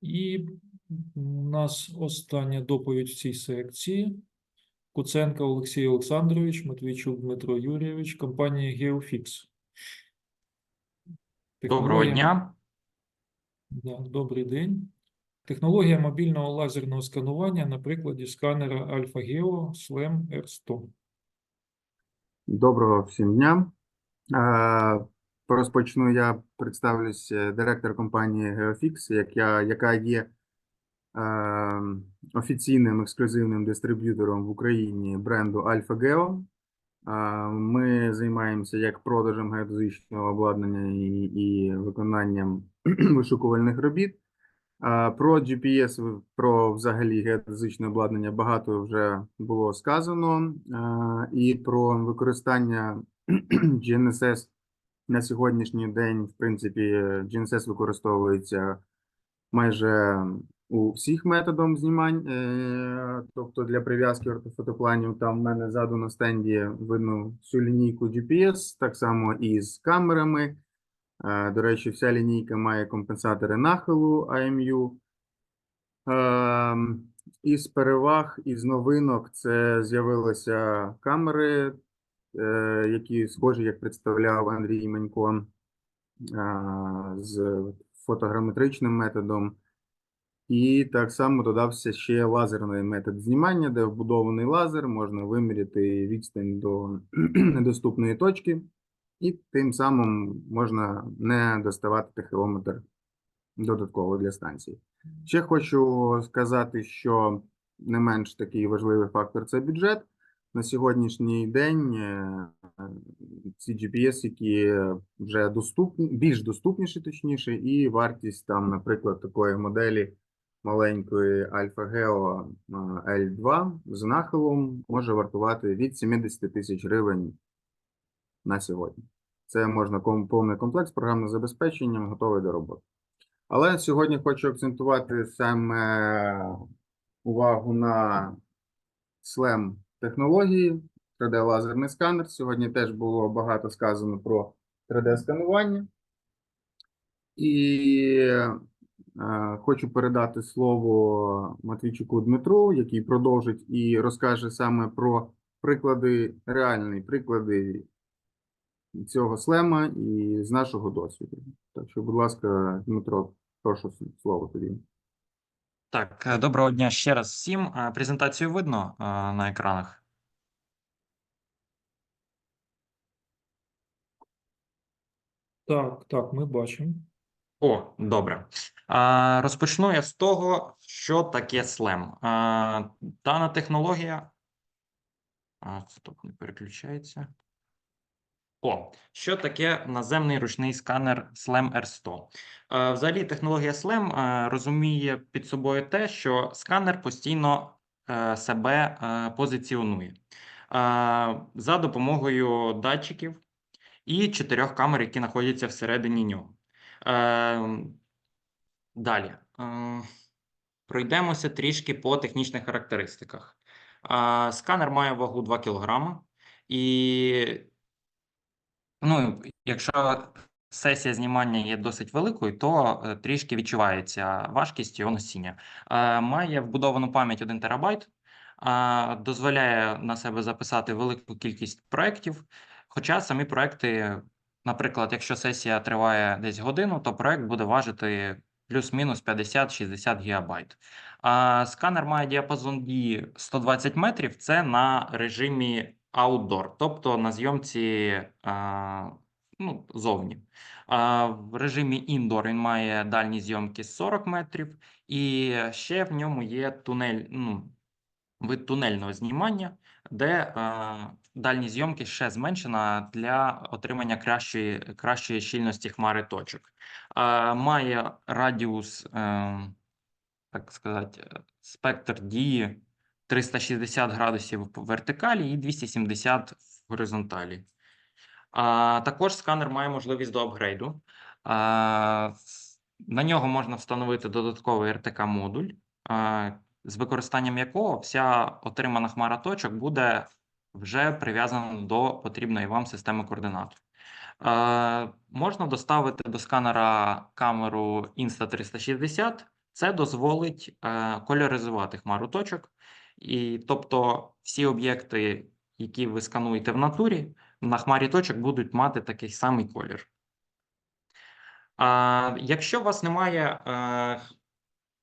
І у нас остання доповідь в цій секції. Куценко Олексій Олександрович, Матвійчук Дмитро Юрійович, компанія GeoFix. Доброго дня. Да, добрий день. Технологія мобільного лазерного сканування на прикладі сканера AlphaGeo SLAM R100. Доброго всім дня. Е, Розпочну я представлюсь е, директор компанії GeoFix, як я, яка є е, офіційним ексклюзивним дистриб'ютором в Україні бренду AlphaGeo. Е, Ми займаємося як продажем геодезичного обладнання і, і виконанням вишукувальних робіт. А, Про GPS, про взагалі геодезичне обладнання багато вже було сказано. А, І про використання GNSS на сьогоднішній день, в принципі, GNSS використовується майже у всіх методах знімань. Е, Тобто для прив'язки ортофотопланів там в мене ззаду на стенді видно всю лінійку GPS, так само і з камерами. Е, До речі, вся лінійка має компенсатори нахилу AMU. Ем, Із переваг, із новинок це з'явилися камери, які схожі, як представляв Андрій Манько, е, з фотограметричним методом. І так само додався ще лазерний метод знімання, де вбудований лазер, можна виміряти відстань до недоступної точки, і тим самим можна не доставати тахіометр додатково для станції. Ще хочу сказати, що не менш такий важливий фактор це бюджет. На сьогоднішній день е, ці GPS, які вже доступні, більш доступніші, точніше, і вартість там, наприклад, такої моделі маленької Alpha Geo е, L2 з нахилом може вартувати від 70 тисяч гривень на сьогодні. Це можна повний комплект з програмним забезпеченням, готовий до роботи. Але сьогодні хочу акцентувати саме увагу на SLAM технології, 3D-лазерний сканер. Сьогодні теж було багато сказано про 3D-сканування. І е, хочу передати слово Матвійчуку Дмитру, який продовжить і розкаже саме про приклади, реальні приклади цього слема і з нашого досвіду. Так що, будь ласка, Дмитро, прошу слово тобі. Так, е, доброго дня ще раз всім. Е, Презентацію видно е, на екранах. Так, так, ми бачимо. О, добре. Розпочну я з того, що таке SLAM. Дана технологія. А, стоп, не переключається. О, що таке наземний ручний сканер SLAM R100? Е, Взагалі, технологія SLAM е, розуміє під собою те, що сканер постійно е, себе позиціонує за допомогою датчиків і чотирьох камер, які знаходяться всередині нього. Далі. Пройдемося трішки по технічних характеристиках. Сканер має вагу 2 кг, і Ну, якщо сесія знімання є досить великою, то е, трішки відчувається важкість його носіння. Е, Має вбудовану пам'ять 1 терабайт, е, дозволяє на себе записати велику кількість проєктів. Хоча самі проекти, наприклад, якщо сесія триває десь годину, то проект буде важити плюс-мінус 50-60 гігабайт. А сканер має діапазон дії 120 метрів. Це на режимі outdoor, тобто на зйомці а, ну, зовні. А, в режимі indoor він має дальні зйомки 40 метрів, і ще в ньому є тунель, ну, вид тунельного знімання, де а, дальні зйомки ще зменшена для отримання кращої, кращої щільності хмари точок. А, має радіус, е, так сказати, спектр дії 360 градусів по вертикалі і 270 в горизонталі. А, також сканер має можливість до апгрейду. А, на нього можна встановити додатковий RTK-модуль, а, з використанням якого вся отримана хмара точок буде вже прив'язана до потрібної вам системи координат. Е, можна доставити до сканера камеру Insta360. Це дозволить е, кольоризувати хмару точок, і тобто всі об'єкти, які ви скануєте в натурі, на хмарі точок будуть мати такий самий колір. А, якщо у вас немає е,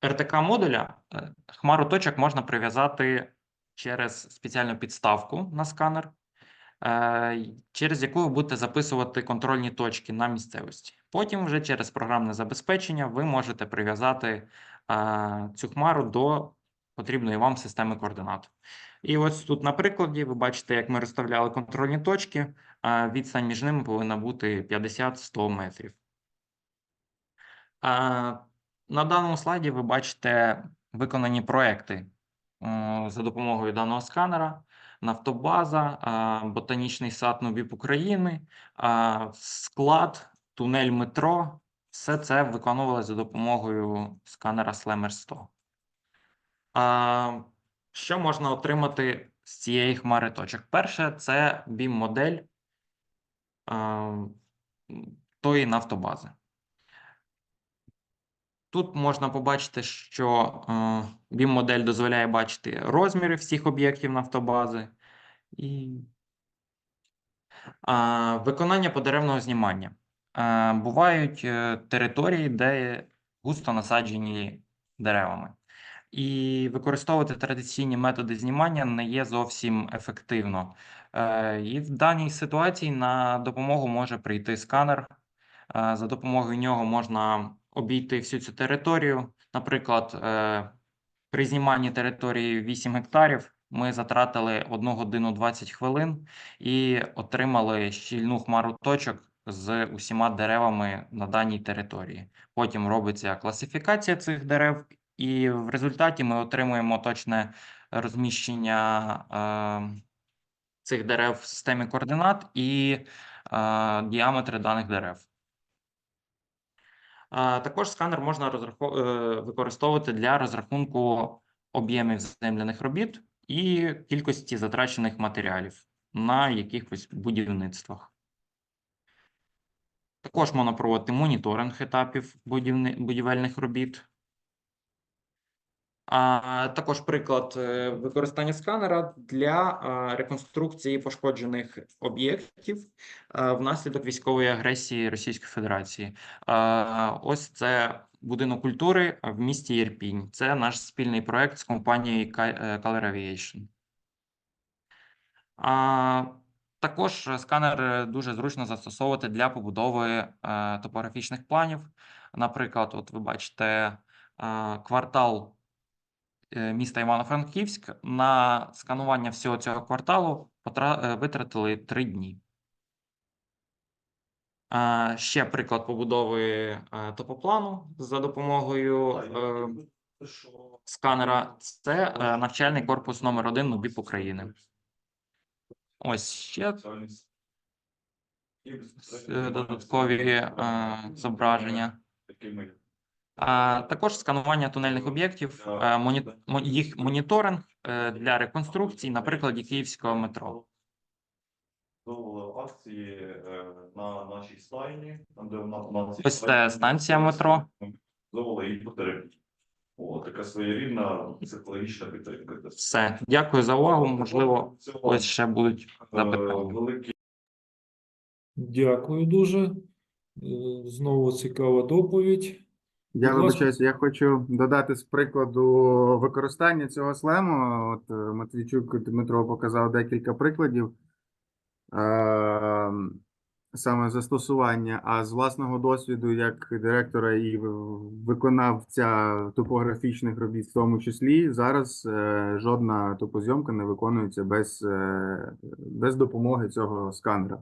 РТК модуля, е, хмару точок можна прив'язати через спеціальну підставку на сканер, е, через яку ви будете записувати контрольні точки на місцевості. Потім вже через програмне забезпечення ви можете прив'язати е, цю хмару до потрібної вам системи координат. І ось тут на прикладі ви бачите, як ми розставляли контрольні точки. е, Відстань між ними повинна бути 50-100 метрів. А, На даному слайді ви бачите виконані проекти за допомогою даного сканера. Нафтобаза, ботанічний сад Нубіп України, склад, тунель метро. Все це виконувалося за допомогою сканера Slammer 100. А, Що можна отримати з цієї хмари точок? Перше, це BIM-модель тої нафтобази. Тут можна побачити, що BIM-модель дозволяє бачити розміри всіх об'єктів нафтобази і а, виконання подеревного знімання. Е, бувають е, території, де густо насаджені деревами. І використовувати традиційні методи знімання не є зовсім ефективно. Е, І в даній ситуації на допомогу може прийти сканер. Е, За допомогою нього можна обійти всю цю територію. Наприклад, е, при зніманні території 8 гектарів ми затратили 1 годину 20 хвилин і отримали щільну хмару точок з усіма деревами на даній території. Потім робиться класифікація цих дерев, і в результаті ми отримуємо точне розміщення е, цих дерев в системі координат і е, діаметри даних дерев. А, Також сканер можна розрахо- е, використовувати для розрахунку об'ємів земляних робіт і кількості затрачених матеріалів на якихось будівництвах. Також можна проводити моніторинг етапів будівельних робіт. А також приклад е, використання сканера для реконструкції пошкоджених об'єктів е, внаслідок військової агресії Російської Федерації. Ось це будинок культури в місті Єрпінь. Це наш спільний проект з компанією е, Color Aviation. Також сканер дуже зручно застосовувати для побудови топографічних планів. Наприклад, от ви бачите квартал міста Івано-Франківськ. На сканування всього цього кварталу е, витратили три дні. Ще приклад побудови е, топоплану за допомогою е, сканера. Це е, навчальний корпус номер 1 НУБІП України. Ось ще е, додаткові е, зображення. А також сканування тунельних об'єктів, е, їх моніторинг е, для реконструкції на прикладі київського метро. Акції е, на нашій стайні, там де на, на цій Ось це станція метро. О, така своєрідна психологічна підтримка. Все, дякую за увагу. Можливо, ось ще будуть запитання. Дякую дуже. Знову цікава доповідь. Я вибачаюся, я хочу додати з прикладу використання цього слему. От е, Матвійчук Дмитро показав декілька прикладів е, саме застосування, а з власного досвіду, як директора і виконавця топографічних робіт, в тому числі, зараз е, жодна топозйомка не виконується без, е, без допомоги цього сканера.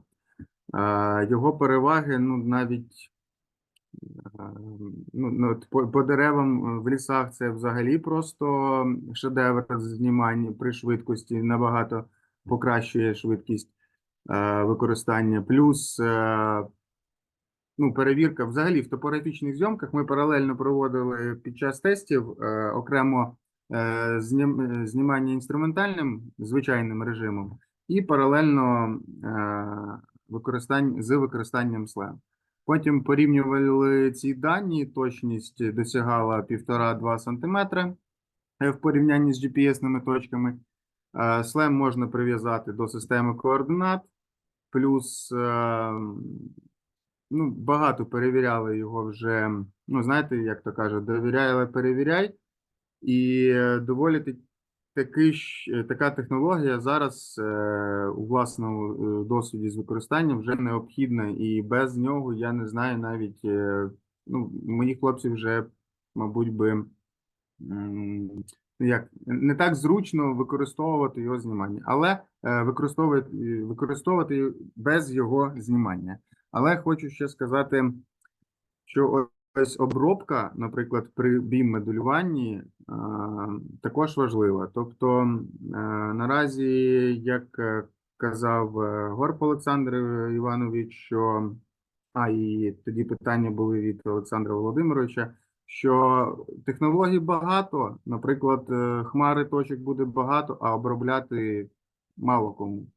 Е, Його переваги, ну навіть Ну, ну, по, по деревам е, в лісах це взагалі просто шедевр знімання при швидкості, набагато покращує швидкість е, використання. Плюс е, ну, перевірка взагалі в топографічних зйомках ми паралельно проводили під час тестів окремо знім, знімання інструментальним звичайним режимом і паралельно використання з використанням SLAM. Потім порівнювали ці дані, точність досягала 1,5-2 см в порівнянні з GPS-ними точками. Е, Слем можна прив'язати до системи координат, плюс е, ну, багато перевіряли його вже. Ну, знаєте, як то кажуть, довіряй, але перевіряй. І е, доволі такий, е, така технологія зараз е, у власному е, досвіді з використанням вже необхідна, і без нього я не знаю навіть. ну, мої хлопці вже, мабуть, би як не так зручно використовувати його знімання, але використовувати, використовувати без його знімання. Але хочу ще сказати, що ось обробка, наприклад, при бім-моделюванні е, також важлива. Тобто е, наразі, як е, казав Горб Олександр Іванович, що а і тоді питання були від Олександра Володимировича, що технологій багато, наприклад, хмари точок буде багато, а обробляти мало кому.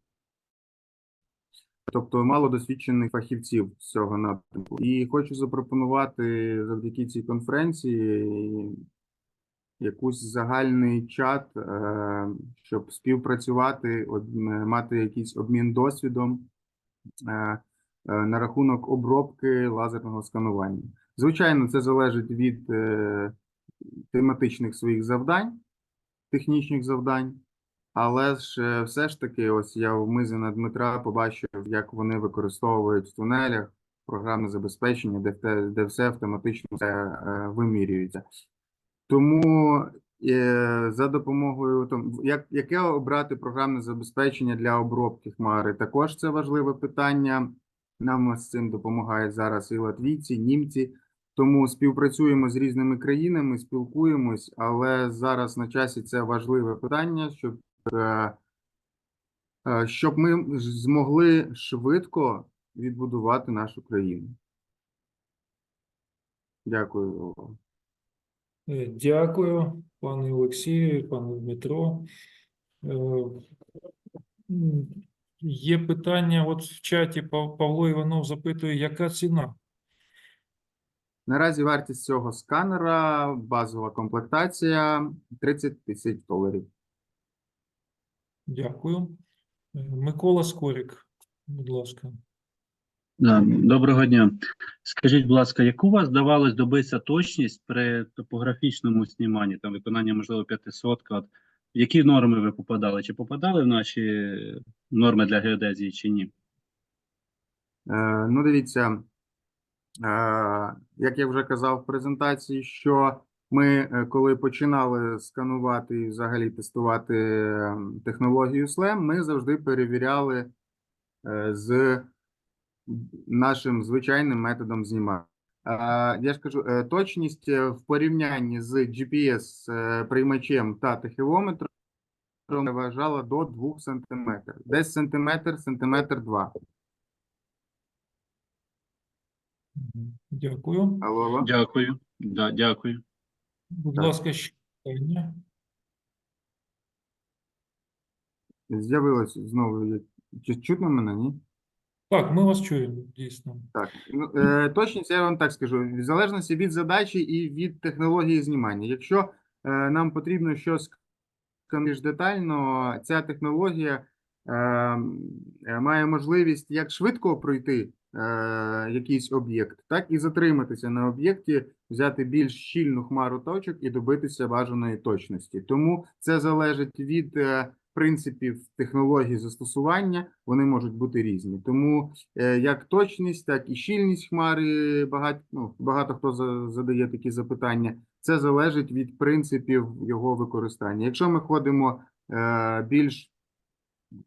Тобто мало досвідчених фахівців з цього напрямку. І хочу запропонувати завдяки цій конференції якийсь загальний чат, е, щоб співпрацювати, мати якийсь обмін досвідом е, е, на рахунок обробки лазерного сканування. Звичайно, це залежить від е, тематичних своїх завдань, технічних завдань. Але ж е, все ж таки, ось я в Мизина Дмитра побачив, як вони використовують в тунелях програмне забезпечення, де, де все автоматично все, е, вимірюється. Тому е, за допомогою там, як, яке обрати програмне забезпечення для обробки хмари, також це важливе питання. Нам з цим допомагають зараз і латвійці, німці. Тому співпрацюємо з різними країнами, спілкуємось, але зараз на часі це важливе питання, щоб щоб ми змогли швидко відбудувати нашу країну. Дякую. Е, Дякую, пане Олексію, пане Дмитро. Е, Є питання, от в чаті Павло Іванов запитує, яка ціна? Наразі вартість цього сканера, базова комплектація 30 тисяч доларів. Дякую. Е, Микола Скорик, будь ласка. Доброго дня. Скажіть, будь ласка, яку у вас давалось добитися точність при топографічному зніманні, там виконання, можливо, 500 от, в які норми ви попадали? Чи попадали в наші норми для геодезії, чи ні? Е, ну, дивіться, е, як я вже казав в презентації, що ми, е, коли починали сканувати і взагалі тестувати е, технологію SLAM, ми завжди перевіряли е, з нашим звичайним методом знімання. Я ж кажу, е, точність в порівнянні з GPS-приймачем та тахіометром вважала до 2 см. Десь сантиметр, сантиметр 2. Дякую. Алло, алло. Дякую. Да, дякую. Будь ласка, ще питання. З'явилось знову. Чи чутно мене, ні? Так, ми вас чуємо, дійсно. Так. Ну, е, точність, я вам так скажу, в залежності від задачі і від технології знімання. Якщо е, нам потрібно щось більш детально, ця технологія е, е, має можливість як швидко пройти якийсь об'єкт, так і затриматися на об'єкті, взяти більш щільну хмару точок і добитися бажаної точності. Тому це залежить від е, принципів технології застосування, вони можуть бути різні. Тому е, як точність, так і щільність хмари, багато, ну, багато хто задає такі запитання. Це залежить від принципів його використання. Якщо ми ходимо е, більш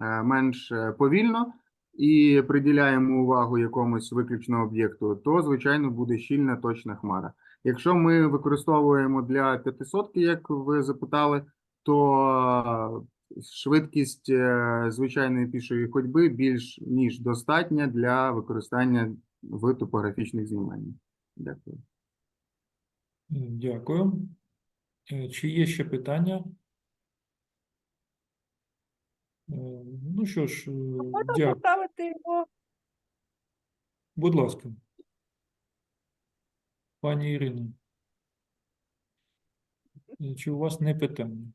е, менш е, повільно і приділяємо увагу якомусь виключно об'єкту, то звичайно буде щільна точна хмара. Якщо ми використовуємо для 500, як ви запитали, то швидкість е, звичайної пішої ходьби більш ніж достатня для використання в топографічних зніманнях. Дякую. Е, Дякую. Е, Чи є ще питання? Е, Ну що ж, е, Можна дякую. поставити його Будь ласка. Пані Ірино. Е, Чи у вас не питання?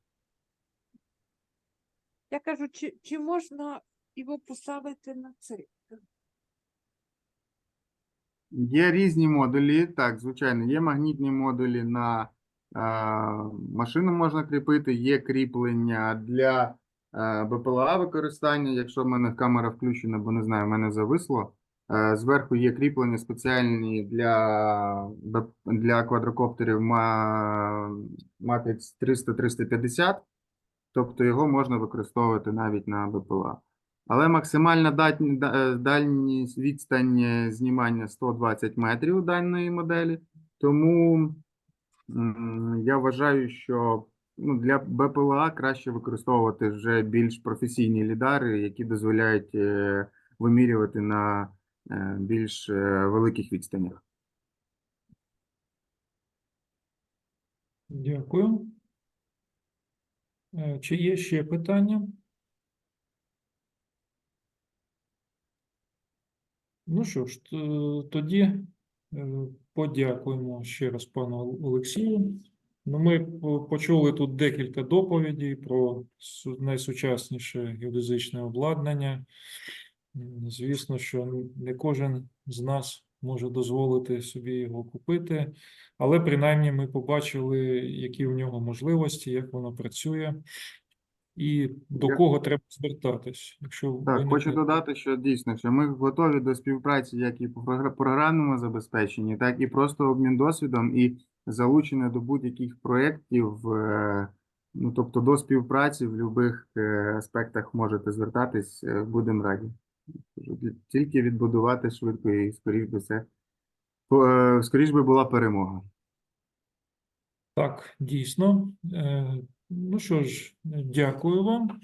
Я кажу, чи, чи можна його поставити на цей? Є різні модулі, так, звичайно, є магнітні модулі на е, машину можна кріпити, є кріплення для БПЛА використання, якщо в мене камера включена, бо не знаю, в мене зависло. Е, зверху є кріплення спеціальні для, для квадрокоптерів Ма- Matrix 300-350, тобто його можна використовувати навіть на БПЛА. Але максимальна е, дальність відстань е, знімання 120 метрів даної моделі. Тому я вважаю, що ну, для БПЛА краще використовувати вже більш професійні лідари, які дозволяють е, вимірювати на е, більш е, великих відстанях. Дякую. Чи є ще питання? Ну що ж, тоді подякуємо ще раз пану Олексію. Ну, ми почули тут декілька доповідей про найсучасніше геодезичне обладнання. Звісно, що не кожен з нас може дозволити собі його купити, але принаймні ми побачили, які в нього можливості, як воно працює і до Я- кого треба звертатись. Якщо Так, хочу додати, що дійсно, що ми готові до співпраці як і по програ- програмному забезпеченні, так і просто обмін досвідом і залучення до будь-яких проєктів. е, Ну, тобто до співпраці в будь-яких аспектах можете звертатись, е, будемо раді. Тільки відбудувати швидко і скоріш би це е, скоріш би була перемога. Так, дійсно. Е, Ну що ж, дякую вам.